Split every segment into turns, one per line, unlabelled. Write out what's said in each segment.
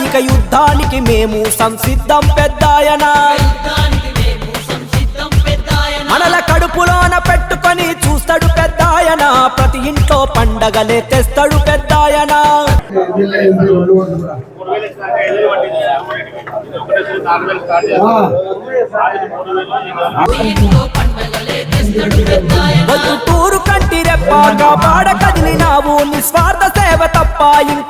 ఇక యుద్ధానికి మేము సంసిద్ధం పెద్దాయన. మనల కడుపులోన పెట్టుకొని చూస్తాడు పెద్దాయన. ప్రతి ఇంట్లో పండగలే తెస్తాడు పెద్దాయన. వద్దు తూరు కంటి పాడ కదిలినావు నిస్వార్థ సేవ తప్ప ఇంకేది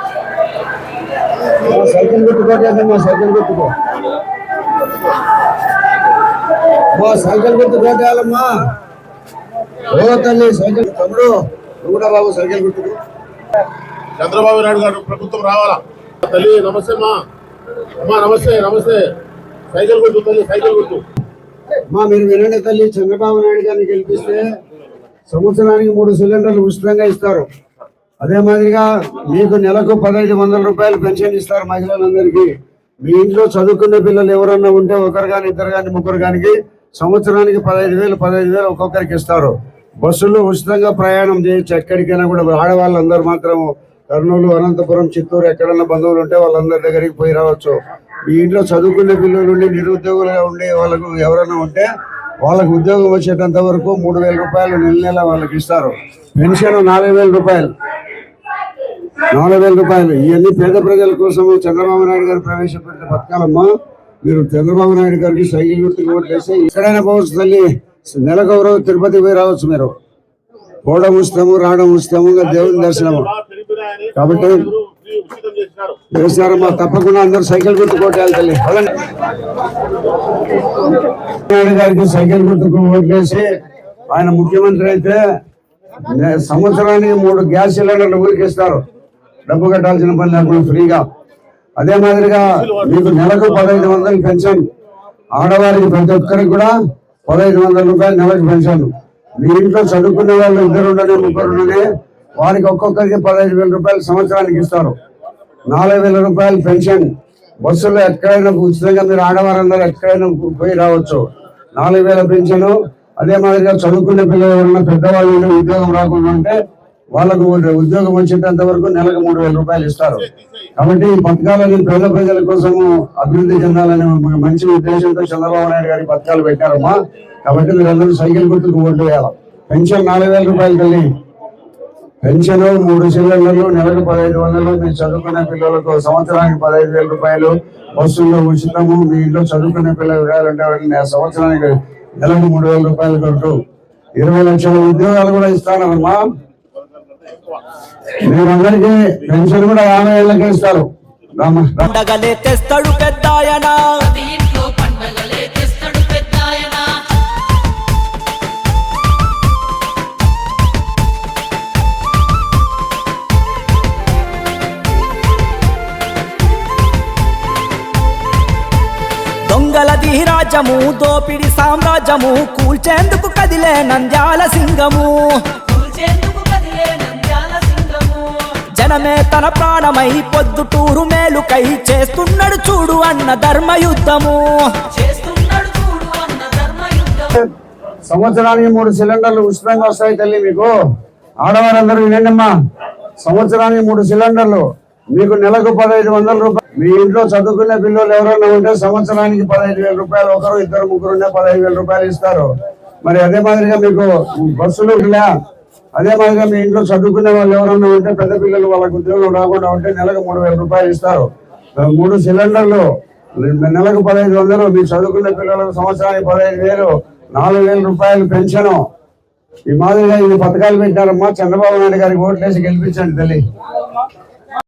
సైకిల్ గుర్తు కొట్టేయాలి ఎమ్మెల్యే ఎంపీ రెండు ఓట్లు. ఆ, సైకిల్ గుర్తుకో మా సైకిల్ గుర్తు కొట్టేయాలమ్మా ఓ తల్లి సైకిల్ తమ్ముడు నువ్వు కూడా బాబు సైకిల్ గుర్తుకు
చంద్రబాబు నాయుడు గారు ప్రభుత్వం రావాలా? తల్లి నమస్తే మా అమ్మా నమస్తే నమస్తే. సైకిల్ గుర్తు తల్లి సైకిల్ గుర్తు
మా మీరు వినండి తల్లి చంద్రబాబు నాయుడు గారిని గెలిపిస్తే సంవత్సరానికి మూడు సిలిండర్లు ఉచితంగా ఇస్తారు. అదే మాదిరిగా మీకు నెలకు పదహైదు వందల రూపాయలు పెన్షన్ ఇస్తారు మహిళలందరికీ. మీ ఇంట్లో చదువుకునే పిల్లలు ఎవరన్నా ఉంటే ఒకరు కానీ ఇద్దరు కానీ ముగ్గురు కానీ సంవత్సరానికి పదహైదు వేలు పదహైదు వేలు ఒక్కొక్కరికి ఇస్తారు. బస్సులో ఉచితంగా ప్రయాణం చేయొచ్చు. ఎక్కడికైనా కూడా ఆడవాళ్ళందరూ మాత్రము కర్నూలు అనంతపురం చిత్తూరు ఎక్కడన్నా బంధువులు ఉంటే వాళ్ళందరి దగ్గరికి పోయి రావచ్చు. మీ ఇంట్లో చదువుకునే పిల్లలు ఉండి నిరుద్యోగులుగా ఉండే వాళ్ళకు ఎవరైనా ఉంటే వాళ్ళకు ఉద్యోగం వచ్చేటంత వరకు మూడు వేల రూపాయలు నెల నెల వాళ్ళకి ఇస్తారు. పెన్షన్ నాలుగు వేల రూపాయలు. నాలుగు వేల రూపాయలు. ఇవన్నీ పేద ప్రజల కోసం చంద్రబాబు నాయుడు గారు ప్రవేశపెట్టిన పథకాలమ్మా. మీరు చంద్రబాబు నాయుడు గారికి సైకిల్ గుర్తుకు ఓట్లేసి ఎక్కడైనా పోవచ్చు తల్లి. నెలకు ఒక తిరుపతి పోయి రావచ్చు మీరు. పోవడం ఉచితము రావడం ఉచితము దేవుని దర్శనము. కాబట్టి
అందరూ
తప్పకుండా అందరూ సైకిల్ గుర్తు కొట్టాలి తల్లి. నాయుడు గారికి సైకిల్ గుర్తుకు ఓట్లేసి ఆయన ముఖ్యమంత్రి అయితే సంవత్సరానికి మూడు గ్యాస్ సిలిండర్లు ఊరికిస్తారు డబ్బు కట్టాల్సిన పని లేకుండా ఫ్రీగా. అదే మాదిరిగా మీకు నెలకు పదహైదు వందలు పెన్షన్. ఆడవారికి ప్రతి ఒక్కరికి కూడా పదహైదు వందల రూపాయలు నెలకు పెన్షన్. మీ ఇంట్లో చదువుకునే వాళ్ళు ఇద్దరు ఉండని ముగ్గురు వారికి ఒక్కొక్కరికి పదహైదు వేల రూపాయలు సంవత్సరానికి ఇస్తారు. నాలుగు వేల రూపాయలు పెన్షన్. బస్సులో ఎక్కడైనా ఉచితంగా మీరు ఆడవారందరూ ఎక్కడైనా పోయి రావచ్చు. నాలుగు వేల పెన్షన్. అదే మాదిరిగా చదువుకునే పిల్లలు ఉన్న పెద్దవాళ్ళు ఉద్యోగం రాకుండా ఉంటే వాళ్ళకు ఉద్యోగం వచ్చేటంత వరకు నెలకు మూడు వేల రూపాయలు ఇస్తారు. కాబట్టి ఈ పథకాలని పేద ప్రజల కోసము అభివృద్ధి చెందాలని మంచి ఉద్దేశంతో చంద్రబాబు నాయుడు గారి పథకాలు పెట్టారమ్మా. కాబట్టి మీరందరూ సైకిల్ గుర్తుకు ఓట్లు వేయాలి. పెన్షన్ నాలుగు వేల రూపాయలు తల్లి. పెన్షన్ మూడు సిలిండర్లు నెలకు పదహైదు వందలు మీరు చదువుకునే పిల్లలకు సంవత్సరానికి పదహైదు వేల రూపాయలు బస్సుల్లో ఉచితము మీ ఇంట్లో చదువుకునే పిల్లలు కావాలంటే సంవత్సరానికి నెలకు మూడు వేల రూపాయలు కొట్టు ఇరవై లక్షల ఉద్యోగాలు కూడా ఇస్తానమ్మా. మీరందరికీ పెన్షన్ కూడా యాభై ఏళ్ళకే ఇస్తారు.
పండగలే తెస్తాడు పెద్దాయన.
ఇంట్లో
దొంగలది రాజ్యము దోపిడి సామ్రాజ్యము కూల్చేందుకు కదిలే నంద్యాల సింగము. జనమే తన ప్రాణమై పొద్దుటూరు మేలుకై చేస్తున్నాడు చూడు అన్న ధర్మయుద్ధము.
సంవత్సరానికి మూడు సిలిండర్లు ఉచితంగా వస్తాయి తల్లి మీకు. ఆడవారందరూ వినండమ్మా. సంవత్సరానికి మూడు సిలిండర్లు. మీకు నెలకు పదహైదు వందల రూపాయలు. మీ ఇంట్లో చదువుకునే పిల్లలు ఎవరైనా ఉంటే సంవత్సరానికి పదహైదు వేల రూపాయలు. ఒకరు ఇద్దరు ముగ్గురు ఉంటే పదహైదు వేల రూపాయలు ఇస్తారు. మరి అదే మాదిరిగా మీకు బస్సులు అదే మాదిరిగా మీ ఇంట్లో చదువుకునే వాళ్ళు ఎవరన్నా ఉంటే పెద్ద పిల్లలు వాళ్ళకు ఉద్యోగం రాకుండా ఉంటే నెలకు మూడు వేల రూపాయలు ఇస్తారు. మూడు సిలిండర్లు నెలకు పదహైదు వందలు మీరు చదువుకున్న పిల్లలకు సంవత్సరానికి పదహైదు వేలు నాలుగు వేల రూపాయలు పెన్షను. ఈ మాదిరిగా ఈ పథకాలు పెట్టారమ్మా చంద్రబాబు నాయుడు గారికి ఓట్లేసి గెలిపించండి తల్లి.